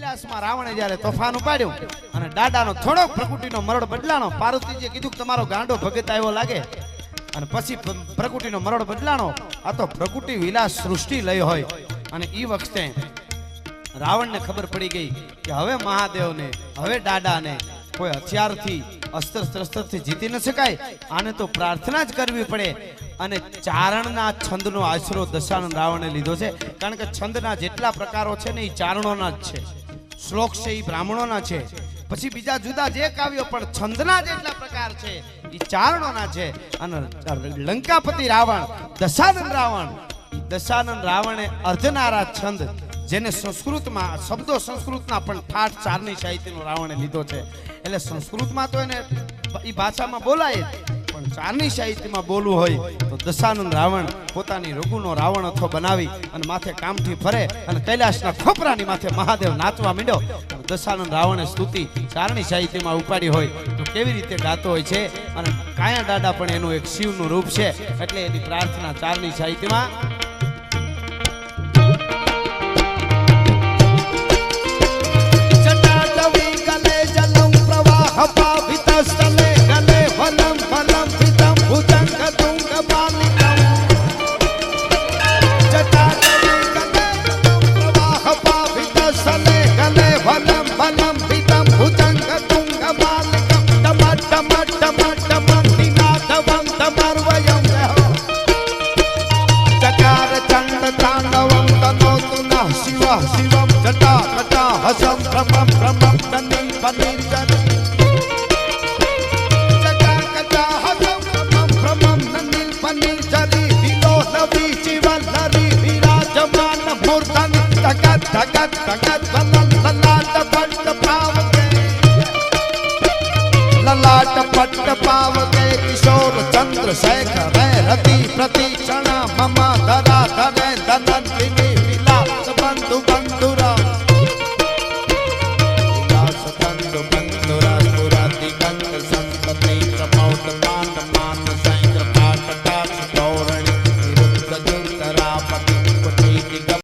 કૈલાસમાં રાવણે જ્યારે તોફાન ઉપાડ્યું અને દાદાનો થોડોક પ્રકૃતિનો મરડ બદલાણો, પાર્વતીજીએ કીધું તમારો ગાંડો ભગત આવ્યો લાગે. અને પછી પ્રકૃતિનો મરડ બદલાણો, આ તો પ્રકૃતિ વિલાસ સૃષ્ટિ લઈ હોય. અને એ વખતે રાવણને ખબર પડી ગઈ કે હવે મહાદેવને, હવે દાદાને કોઈ હથિયારથી, અસ્ત્ર શસ્ત્રથી જીતી ન શકાય. આને તો પ્રાર્થના જ કરવી પડે. અને ચારણના છંદનો આશરો દશાનંદ રાવણે લીધો છે. કારણ કે છંદના જેટલા પ્રકારો છે ને એ ચારણોના જ છે. શ્લોક છે એ બ્રાહ્મણોના છે. પછી બીજા જુદા જે કાવ્યો પણ છંદના જેટલા પ્રકાર છે. એ ચારણોના છે. અને લંકાપતિ રાવણ, દશાનંદ રાવણ. દશાનંદ રાવણે અર્ધનારા છંદ, જેને સંસ્કૃતમાં, શબ્દો સંસ્કૃતના, પણ ઠાઠ ચારની સાહિત્યનો રાવણે લીધો છે. એટલે સંસ્કૃતમાં તો એને એ ભાષામાં બોલાય પણ ચારની સાહિત્યમાં બોલવું હોય તો દશાનંદ રાવણ પોતાની રઘુનો રાવણ અથો બનાવી અને માથે કામથી ફરે અને કૈલાસના ખોપરાની માથે મહાદેવ નાચવા માંડ્યો. દશાનંદ રાવણે સ્તુતિ ચારણી સાહિત્યમાં ઉપાડી હોય તો કેવી રીતે ગાતો હોય છે? અને કાયા દાદા પણ એનું એક શિવનું રૂપ છે. એટલે એની પ્રાર્થના ચારણી સાહિત્યમાં પાવિતસ્થલે ગલે વલમ વલમ વિતમ ભુજંગ તુંગ બાલિકમ ટમ ટમ ટમ ટમ વિનાદવમ તમર્વયમ ચકાર ચંડ તાંડવમ તનોતુ નઃ શિવ શિવમ જટા કટા હસમ ભ્રમમ ભ્રમમ તનિલ પનિલ ધગત ધગત ધગત લલાટ પટ્ટ પાવકે લલાટ પટ્ટ પાવકે કિશોર ચંદ્ર શેખર રતિ પ્રતિ ક્ષણ મમ ધરા